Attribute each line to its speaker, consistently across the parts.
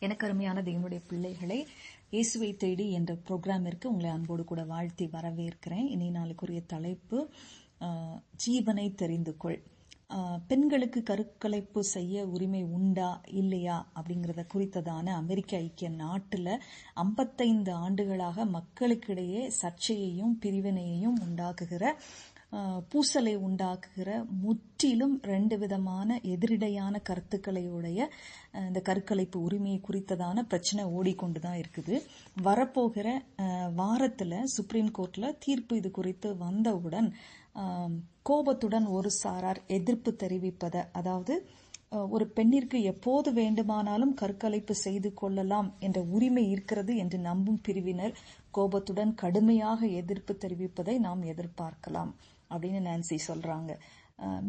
Speaker 1: எனக்கு அருமையான தேவனுடைய பிள்ளைகளை இயேசுவை தேடி என்ற ப்ரோக்ராமிற்கு உங்களை அன்போடு கூட வாழ்த்தி வரவேற்கிறேன். இனி நாளுக்குரிய தலைப்பு ஜீவனை தெரிந்து கொள். பெண்களுக்கு கருக்கலைப்பு செய்ய உரிமை உண்டா இல்லையா அப்படிங்கறத குறித்ததான அமெரிக்க ஐக்கிய நாட்டுல 55 ஆண்டுகளாக மக்களுக்கிடையே சர்ச்சையையும் பிரிவினையையும் உண்டாக்குகிற பூசலை உண்டாக்குகிற முற்றிலும் ரெண்டு விதமான எதிரிடையான கருத்துக்களை உடைய இந்த கருக்கலைப்பு உரிமையை குறித்ததான பிரச்சனை ஓடிக்கொண்டுதான் இருக்குது. வரப்போகிற வாரத்தில் வாரத்துல சுப்ரீம் கோர்ட்ல தீர்ப்பு இது குறித்து வந்தவுடன் கோபத்துடன் ஒரு சாரார் எதிர்ப்பு தெரிவிப்பத அதாவது ஒரு பெண்ணிற்கு எப்போது வேண்டுமானாலும் கற்கலைப்பு செய்து கொள்ளலாம் என்ற உரிமை இருக்கிறது என்று நம்பும் பிரிவினர் கோபத்துடன் கடுமையாக எதிர்ப்பு தெரிவிப்பதை நாம் எதிர்பார்க்கலாம். அப்படின்னு நான்சி சொல்றாங்க.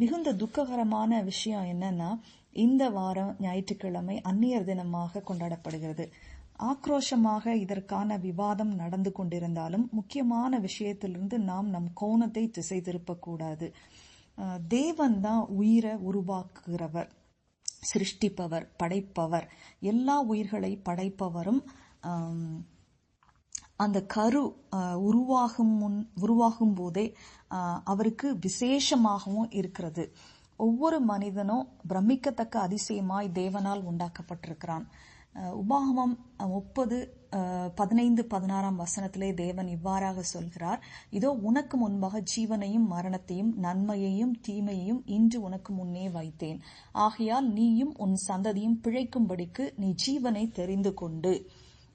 Speaker 1: மிகுந்த துக்ககரமான விஷயம் என்னன்னா இந்த வாரம் ஞாயிற்றுக்கிழமை அந்நியர் தினமாக கொண்டாடப்படுகிறது. ஆக்ரோஷமாக இதற்கான விவாதம் நடந்து கொண்டிருந்தாலும் முக்கியமான விஷயத்திலிருந்து நாம் நம் கோணத்தை திசை திருப்பக்கூடாது தேவன் தான் உயிரை உருவாக்குகிறவர் சிருஷ்டிப்பவர் படைப்பவர். எல்லா உயிர்களை படைப்பவரும் அந்த கரு உருவாகும் முன் உருவாகும் போதே அவருக்கு விசேஷமாகவும் இருக்கிறது. ஒவ்வொரு மனிதனும் பிரமிக்கத்தக்க அதிசயமாய் தேவனால் உண்டாக்கப்பட்டிருக்கிறான். உபாகமம் முப்பது பதினைந்து பதினாறாம் வசனத்திலே தேவன் இவ்வாறாக சொல்கிறார். இதோ உனக்கு முன்பாக ஜீவனையும் மரணத்தையும் நன்மையையும் தீமையையும் இன்று உனக்கு முன்னே வைத்தேன். ஆகையால் நீயும் உன் சந்ததியும் பிழைக்கும்படிக்கு நீ ஜீவனை தெரிந்து கொண்டு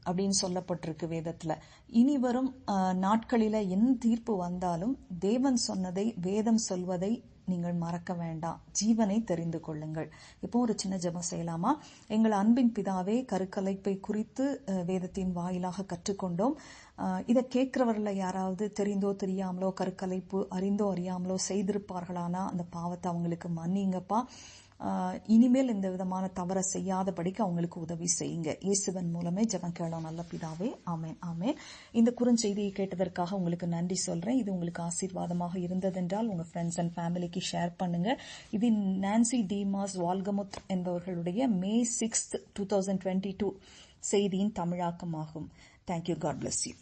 Speaker 1: அப்படின்னு சொல்லப்பட்டிருக்கு வேதத்துல. இனி வரும் நாட்களில என் தீர்ப்பு வந்தாலும் தேவன் சொன்னதை வேதம் சொல்வதை நீங்கள் மறக்க வேண்டாம். ஜீவனை தெரிந்து கொள்ளுங்கள். இப்போ ஒரு சின்ன ஜபம் செய்யலாமா? எங்கள் அன்பின் பிதாவே கருக்கலைப்பை குறித்து வேதத்தின் வாயிலாக கற்றுக்கொண்டோம். இதை கேட்கிறவர்கள யாராவது தெரிந்தோ தெரியாமலோ கருக்கலைப்பு அறிந்தோ அறியாமலோ செய்திருப்பார்களானா? அந்த பாவத்தை அவங்களுக்கு மன்னிங்கப்பா. இனிமேல் இந்த விதமான தவறை செய்யாதபடிக்கு அவங்களுக்கு உதவி செய்யுங்க. இயேசுவன் மூலமே ஜெபம் கேளோம் நல்ல பிதாவே. ஆமேன் ஆமேன். இந்த குறுஞ்செய்தியை கேட்டதற்காக உங்களுக்கு நன்றி சொல்றேன். இது உங்களுக்கு ஆசீர்வாதமாக இருந்ததென்றால் உங்க ஃப்ரெண்ட்ஸ் அண்ட் ஃபேமிலிக்கு ஷேர் பண்ணுங்க. இது நான்சி டிமாஸ் வால்கமுத் என்பவர்களுடைய May sixth two thousand twenty two செய்தியின் தமிழாக்கமாகும். Thank you God bless you